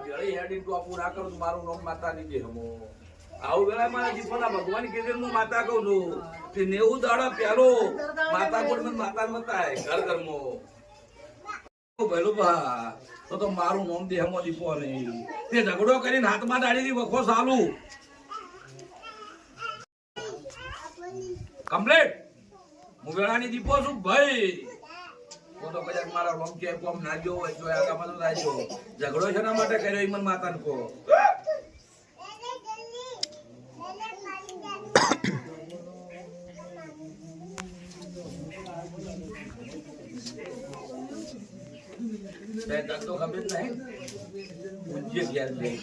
વેળા વેળી તો આપું ના કરું મારું નામ માતા ની દેહમો આવું વેળા મારા જીપોના ભગવાન કીધે હું માતા કહું છું. તે નેવું દાડા પહેલો માતા કોડ મને માતા મતાય ઘર ઘરમો. ભેલું ભા તો તો મારું નામ દેહમો દીપો નહીં તે ઝઘડો કરીને હાથમાં દાડીથી વખો સાલું. કમ્પ્લેટ. હું વેળાની દીપો છું, ભાઈ. તો કદાચ મારા રોમ કે કોમ ના ગયો હોય, તો આ બધું થાય ઝઘડો છે ના માટે કર્યો એ મને માતાને કહો. તે ખબર નહીં પૂજ્ય ઘેર જઈ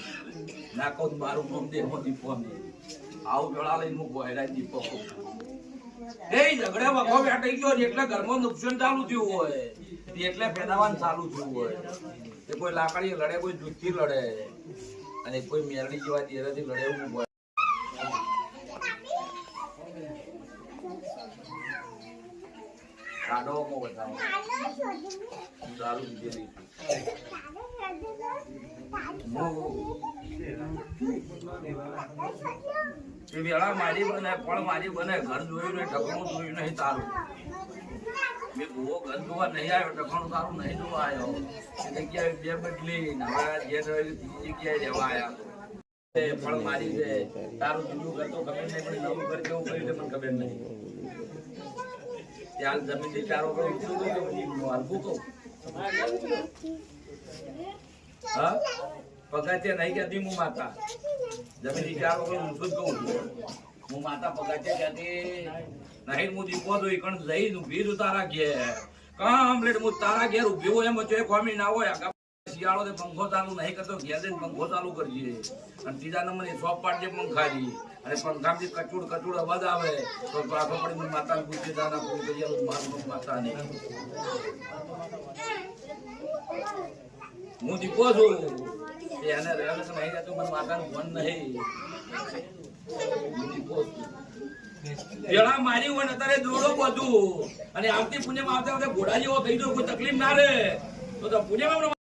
ના કહું તો મારું નામ દેહો દીપો નહીં આવું વેળા લઈને હું ગોયડા દીપો કહું ઝઘડા ઝઘડે બેઠાઈ ગયો એટલે ઘરમાં નુકસાન ચાલુ થયું હોય. એટલે પેદાવાન ચાલુ થયું હોય. તે કોઈ લાકડી લડે કોઈ દૂધથી લડે. અને કોઈ મેરડી જેવા દેરાથી લડે એવું હોય. કાઢવામાં બતાવો દારૂ પીધેલી. વેળા મારી બને પણ મારી બને, ઘર જોયું ને ઢકણું જોયું નહીં, તારું. મેં ભૂવો ઘર જોવા નહીં આવ્યો ઢગણું તારું નહીં બીજી તારું જૂનું ઘર તો ખબર નહીં, પણ ખબર નહીં. ત્યાં જમીનથી ચારો કરો ઊંચું કહું કે નહીં કહેતી હું માતા. જમીન જ કહું છું? હું એમ જો શિયાળો તે પંખો ચાલુ નહીં કરતો, ઘેર પંખો ચાલુ કરજે. અને ત્રીજા નંબરની શોપ પાડજે પંખાની. અને પંખામાંથી કચુડ કચુડ અવાજ આવે. તો પાછો પડી માતા પૂછે દાદા પૂરી કરી આવું મારું માતા નહીં હું દીપો છું. એને રહેવે તો નહીં જતું મને માતાનું મન નહીં. પેલા મારી હોય અત્યારે દોડો બધું. અને આવતી પુણ્યમાં આવતા આવતા ઘોડા જેવો થઈ ગયો કોઈ તકલીફ ના રહે. તો તો પુણ્યમાં